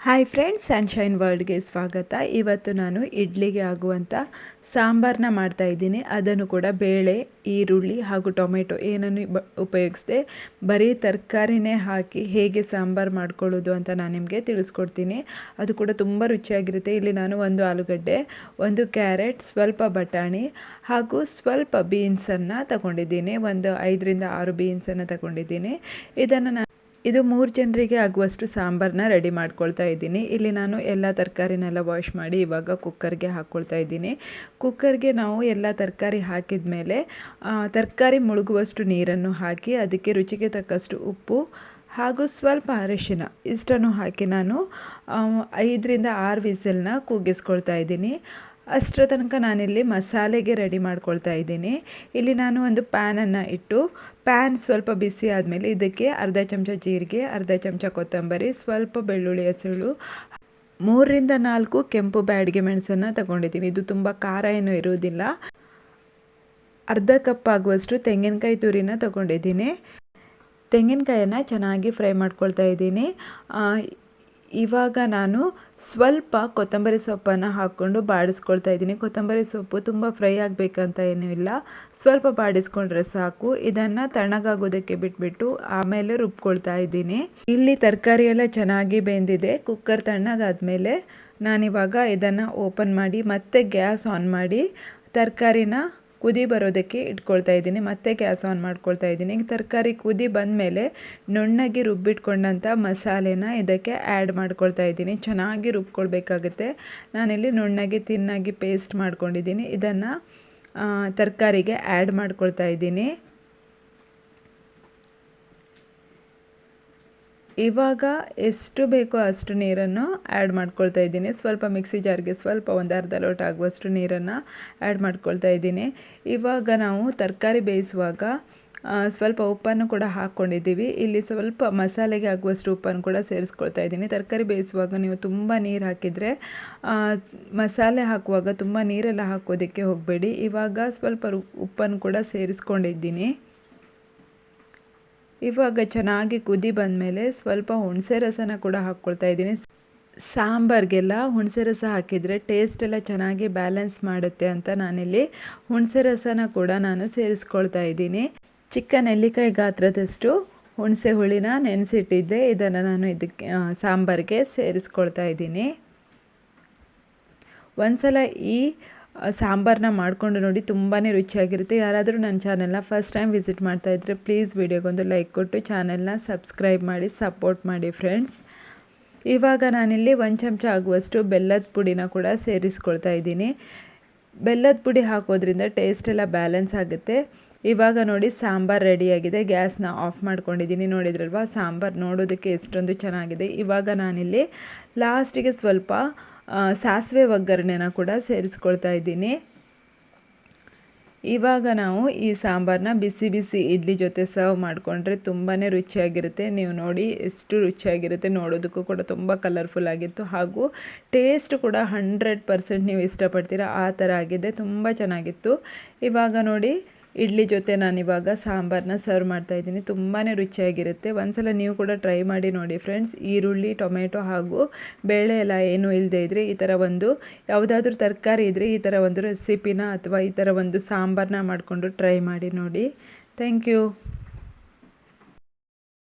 Hi friends sunshine ವರ್ಲ್ಡ್ಗೆ ಸ್ವಾಗತ. ಇವತ್ತು ನಾನು ಇಡ್ಲಿಗೆ ಆಗುವಂಥ ಸಾಂಬಾರನ್ನ ಮಾಡ್ತಾ ಇದ್ದೀನಿ. ಅದನ್ನು ಕೂಡ ಬೇಳೆ, ಈರುಳ್ಳಿ ಹಾಗೂ ಟೊಮೆಟೊ ಏನನ್ನು ಬ, ಉಪಯೋಗಿಸಿದೆ ಬರೀ ತರಕಾರಿನೇ ಹಾಕಿ ಹೇಗೆ ಸಾಂಬಾರು ಮಾಡ್ಕೊಳ್ಳೋದು ಅಂತ ನಾನು ನಿಮಗೆ ತಿಳಿಸ್ಕೊಡ್ತೀನಿ. ಅದು ಕೂಡ ತುಂಬ ರುಚಿಯಾಗಿರುತ್ತೆ. ಇಲ್ಲಿ ನಾನು ಒಂದು ಆಲೂಗಡ್ಡೆ, ಒಂದು ಕ್ಯಾರೆಟ್, ಸ್ವಲ್ಪ ಬಟಾಣಿ ಹಾಗೂ ಸ್ವಲ್ಪ ಬೀನ್ಸನ್ನು ತಗೊಂಡಿದ್ದೀನಿ. ಒಂದು ಐದರಿಂದ ಆರು ಬೀನ್ಸನ್ನು ತಗೊಂಡಿದ್ದೀನಿ. ಇದನ್ನು ನಾನು ಇದು ಮೂರು ಜನರಿಗೆ ಆಗುವಷ್ಟು ಸಾಂಬಾರನ್ನ ರೆಡಿ ಮಾಡ್ಕೊಳ್ತಾ ಇದ್ದೀನಿ. ಇಲ್ಲಿ ನಾನು ಎಲ್ಲ ತರಕಾರಿನೆಲ್ಲ ವಾಶ್ ಮಾಡಿ ಇವಾಗ ಕುಕ್ಕರ್ಗೆ ಹಾಕ್ಕೊಳ್ತಾ ಇದ್ದೀನಿ. ಕುಕ್ಕರ್ಗೆ ನಾವು ಎಲ್ಲ ತರಕಾರಿ ಹಾಕಿದ ಮೇಲೆ ತರಕಾರಿ ಮುಳುಗುವಷ್ಟು ನೀರನ್ನು ಹಾಕಿ ಅದಕ್ಕೆ ರುಚಿಗೆ ತಕ್ಕಷ್ಟು ಉಪ್ಪು ಹಾಗೂ ಸ್ವಲ್ಪ ಅರಿಶಿನ ಇಷ್ಟನ್ನು ಹಾಕಿ ನಾನು ಐದರಿಂದ ಆರು ವಿಸಲ್ನ ಕೂಗಿಸ್ಕೊಳ್ತಾ ಇದ್ದೀನಿ. ಅಷ್ಟರ ತನಕ ನಾನಿಲ್ಲಿ ಮಸಾಲೆಗೆ ರೆಡಿ ಮಾಡ್ಕೊಳ್ತಾ ಇದ್ದೀನಿ. ಇಲ್ಲಿ ನಾನು ಒಂದು ಪ್ಯಾನನ್ನು ಇಟ್ಟು, ಪ್ಯಾನ್ ಸ್ವಲ್ಪ ಬಿಸಿ ಆದಮೇಲೆ ಇದಕ್ಕೆ ಅರ್ಧ ಚಮಚ ಜೀರಿಗೆ, ಅರ್ಧ ಚಮಚ ಕೊತ್ತಂಬರಿ, ಸ್ವಲ್ಪ ಬೆಳ್ಳುಳ್ಳಿ ಹಸಿಳು, ಮೂರರಿಂದ ನಾಲ್ಕು ಕೆಂಪು ಬ್ಯಾಡಿಗೆ ಮೆಣಸನ್ನು ತಗೊಂಡಿದ್ದೀನಿ. ಇದು ತುಂಬ ಖಾರ ಏನೂ ಇರುವುದಿಲ್ಲ. ಅರ್ಧ ಕಪ್ ಆಗುವಷ್ಟು ತೆಂಗಿನಕಾಯಿ ತುರಿನ ತಗೊಂಡಿದ್ದೀನಿ. ತೆಂಗಿನಕಾಯನ್ನು ಚೆನ್ನಾಗಿ ಫ್ರೈ ಮಾಡ್ಕೊಳ್ತಾ ಇದ್ದೀನಿ. ಇವಾಗ ನಾನು ಸ್ವಲ್ಪ ಕೊತ್ತಂಬರಿ ಸೊಪ್ಪನ್ನು ಹಾಕ್ಕೊಂಡು ಬಾಡಿಸ್ಕೊಳ್ತಾ ಇದ್ದೀನಿ. ಕೊತ್ತಂಬರಿ ಸೊಪ್ಪು ತುಂಬ ಫ್ರೈ ಆಗಬೇಕಂತ ಏನೂ ಇಲ್ಲ. ಸ್ವಲ್ಪ ಬಾಡಿಸ್ಕೊಂಡ್ರೆ ಸಾಕು. ಇದನ್ನು ತಣ್ಣಗಾಗೋದಕ್ಕೆ ಬಿಟ್ಬಿಟ್ಟು ಆಮೇಲೆ ರುಬ್ಕೊಳ್ತಾ ಇದ್ದೀನಿ. ಇಲ್ಲಿ ತರಕಾರಿ ಎಲ್ಲ ಚೆನ್ನಾಗಿ ಬೆಂದಿದೆ. ಕುಕ್ಕರ್ ತಣ್ಣಗಾದ್ಮೇಲೆ ನಾನಿವಾಗ ಇದನ್ನು ಓಪನ್ ಮಾಡಿ ಮತ್ತೆ ಗ್ಯಾಸ್ ಆನ್ ಮಾಡಿ ತರಕಾರಿನ ಕುದಿ ಬರೋದಕ್ಕೆ ಇಟ್ಕೊಳ್ತಾ ಇದ್ದೀನಿ. ಮತ್ತೆ ಗ್ಯಾಸ್ ಆನ್ ಮಾಡ್ಕೊಳ್ತಾ ಇದ್ದೀನಿ. ತರಕಾರಿ ಕುದಿ ಬಂದಮೇಲೆ ನುಣ್ಣಗೆ ರುಬ್ಬಿಟ್ಕೊಂಡಂಥ ಮಸಾಲೆನ ಇದಕ್ಕೆ ಆ್ಯಡ್ ಮಾಡ್ಕೊಳ್ತಾ ಇದ್ದೀನಿ. ಚೆನ್ನಾಗಿ ರುಬ್ಕೊಳ್ಬೇಕಾಗುತ್ತೆ. ನಾನಿಲ್ಲಿ ನುಣ್ಣಗೆ ತಿನ್ನಾಗಿ ಪೇಸ್ಟ್ ಮಾಡ್ಕೊಂಡಿದ್ದೀನಿ. ಇದನ್ನು ತರಕಾರಿಗೆ ಆ್ಯಡ್ ಮಾಡ್ಕೊಳ್ತಾ ಇದ್ದೀನಿ. ಇವಾಗ ಎಷ್ಟು ಬೇಕೋ ಅಷ್ಟು ನೀರನ್ನು ಆ್ಯಡ್ ಮಾಡ್ಕೊಳ್ತಾ ಇದ್ದೀನಿ. ಸ್ವಲ್ಪ ಮಿಕ್ಸಿ ಜಾರ್ಗೆ ಸ್ವಲ್ಪ ಒಂದು ಅರ್ಧ ಲೋಟ ಆಗುವಷ್ಟು ನೀರನ್ನು ಆ್ಯಡ್ ಮಾಡ್ಕೊಳ್ತಾ ಇದ್ದೀನಿ. ಇವಾಗ ನಾವು ತರಕಾರಿ ಬೇಯಿಸುವಾಗ ಸ್ವಲ್ಪ ಉಪ್ಪನ್ನು ಕೂಡ ಹಾಕ್ಕೊಂಡಿದ್ದೀವಿ ಇಲ್ಲಿ ಸ್ವಲ್ಪ ಮಸಾಲೆಗೆ ಆಗುವಷ್ಟು ಉಪ್ಪನ್ನು ಕೂಡ ಸೇರಿಸ್ಕೊಳ್ತಾ ಇದ್ದೀನಿ. ತರಕಾರಿ ಬೇಯಿಸುವಾಗ ನೀವು ತುಂಬ ನೀರು ಹಾಕಿದರೆ ಮಸಾಲೆ ಹಾಕುವಾಗ ತುಂಬ ನೀರೆಲ್ಲ ಹಾಕೋದಕ್ಕೆ ಹೋಗಬೇಡಿ. ಇವಾಗ ಸ್ವಲ್ಪ ಉಪ್ಪನ್ನು ಕೂಡ ಸೇರಿಸ್ಕೊಂಡಿದ್ದೀನಿ. ಇವಾಗ ಚೆನ್ನಾಗಿ ಕುದಿ ಬಂದಮೇಲೆ ಸ್ವಲ್ಪ ಹುಣಸೆ ರಸನ ಕೂಡ ಹಾಕ್ಕೊಳ್ತಾ ಇದ್ದೀನಿ. ಸಾಂಬಾರಿಗೆಲ್ಲ ಹುಣಸೆ ರಸ ಹಾಕಿದರೆ ಟೇಸ್ಟ್ ಎಲ್ಲ ಚೆನ್ನಾಗಿ ಬ್ಯಾಲೆನ್ಸ್ ಮಾಡುತ್ತೆ ಅಂತ ನಾನಿಲ್ಲಿ ಹುಣಸೆ ರಸನ ಕೂಡ ನಾನು ಸೇರಿಸ್ಕೊಳ್ತಾ ಇದ್ದೀನಿ. ಚಿಕ್ಕ ನೆಲ್ಲಿಕಾಯಿ ಗಾತ್ರದಷ್ಟು ಹುಣಸೆ ಹುಳಿನ ನೆನೆಸಿಟ್ಟಿದ್ದೆ, ಇದನ್ನು ನಾನು ಇದಕ್ಕೆ ಸಾಂಬಾರಿಗೆ ಸೇರಿಸ್ಕೊಳ್ತಾ ಇದ್ದೀನಿ. ಒಂದು ಸಲ ಈ ಸಾಂಬಾರನ್ನ ಮಾಡಿಕೊಂಡು ನೋಡಿ ತುಂಬಾ ರುಚಿಯಾಗಿರುತ್ತೆ. ಯಾರಾದರೂ ನನ್ನ ಚಾನೆಲ್ನ ಫಸ್ಟ್ ಟೈಮ್ ವಿಸಿಟ್ ಮಾಡ್ತಾ ಇದ್ದರೆ ಪ್ಲೀಸ್ ವಿಡಿಯೋಗೊಂದು ಲೈಕ್ ಕೊಟ್ಟು ಚಾನೆಲ್ನ ಸಬ್ಸ್ಕ್ರೈಬ್ ಮಾಡಿ ಸಪೋರ್ಟ್ ಮಾಡಿ ಫ್ರೆಂಡ್ಸ್ ಇವಾಗ ನಾನಿಲ್ಲಿ ಒಂದು ಚಮಚ ಆಗುವಷ್ಟು ಬೆಲ್ಲದ ಪುಡಿನ ಕೂಡ ಸೇರಿಸ್ಕೊಳ್ತಾ ಇದ್ದೀನಿ. ಬೆಲ್ಲದ ಪುಡಿ ಹಾಕೋದ್ರಿಂದ ಟೇಸ್ಟ್ ಎಲ್ಲ ಬ್ಯಾಲೆನ್ಸ್ ಆಗುತ್ತೆ. ಇವಾಗ ನೋಡಿ ಸಾಂಬಾರು ರೆಡಿಯಾಗಿದೆ ಗ್ಯಾಸ್ನ ಆಫ್ ಮಾಡ್ಕೊಂಡಿದ್ದೀನಿ. ನೋಡಿದ್ರಲ್ವ, ಸಾಂಬಾರು ನೋಡೋದಕ್ಕೆ ಎಷ್ಟೊಂದು ಚೆನ್ನಾಗಿದೆ. ಇವಾಗ ನಾನಿಲ್ಲಿ ಲಾಸ್ಟಿಗೆ ಸ್ವಲ್ಪ ಸಾಸಿವೆ ಒಗ್ಗರಣೆನ ಕೂಡ ಸೇರಿಸ್ಕೊಳ್ತಾ ಇದ್ದೀನಿ. ಇವಾಗ ನಾವು ಈ ಸಾಂಬಾರನ್ನ ಬಿಸಿ ಬಿಸಿ ಇಡ್ಲಿ ಜೊತೆ ಸರ್ವ್ ಮಾಡಿಕೊಂಡ್ರೆ ತುಂಬಾ ರುಚಿಯಾಗಿರುತ್ತೆ. ನೀವು ನೋಡಿ ಎಷ್ಟು ರುಚಿಯಾಗಿರುತ್ತೆ ನೋಡೋದಕ್ಕೂ ಕೂಡ ತುಂಬ ಕಲರ್ಫುಲ್ ಆಗಿತ್ತು. ಹಾಗೂ ಟೇಸ್ಟ್ ಕೂಡ ಹಂಡ್ರೆಡ್ ಪರ್ಸೆಂಟ್ ನೀವು ಇಷ್ಟಪಡ್ತೀರ, ಆ ಥರ ಆಗಿದೆ. ತುಂಬ ಚೆನ್ನಾಗಿತ್ತು. ಇವಾಗ ನೋಡಿ ಇಡ್ಲಿ ಜೊತೆ ನಾನಿವಾಗ ಸಾಂಬಾರನ್ನ ಸರ್ವ್ ಮಾಡ್ತಾ ಇದ್ದೀನಿ. ತುಂಬಾ ರುಚಿಯಾಗಿರುತ್ತೆ. ಒಂದ್ಸಲ ನೀವು ಕೂಡ ಟ್ರೈ ಮಾಡಿ ನೋಡಿ ಫ್ರೆಂಡ್ಸ್. ಈರುಳ್ಳಿ ಟೊಮೆಟೊ ಹಾಗೂ ಬೇಳೆ ಎಲ್ಲ ಏನೂ ಇಲ್ಲದೆ ಇದ್ದರೆ ಈ ಥರ ಒಂದು ಯಾವುದಾದ್ರೂ ತರಕಾರಿ ಇದ್ದರೆ ಈ ಥರ ಒಂದು ರೆಸಿಪಿನ ಅಥವಾ ಈ ಥರ ಒಂದು ಸಾಂಬಾರನ್ನ ಮಾಡಿಕೊಂಡು ಟ್ರೈ ಮಾಡಿ ನೋಡಿ. Thank you.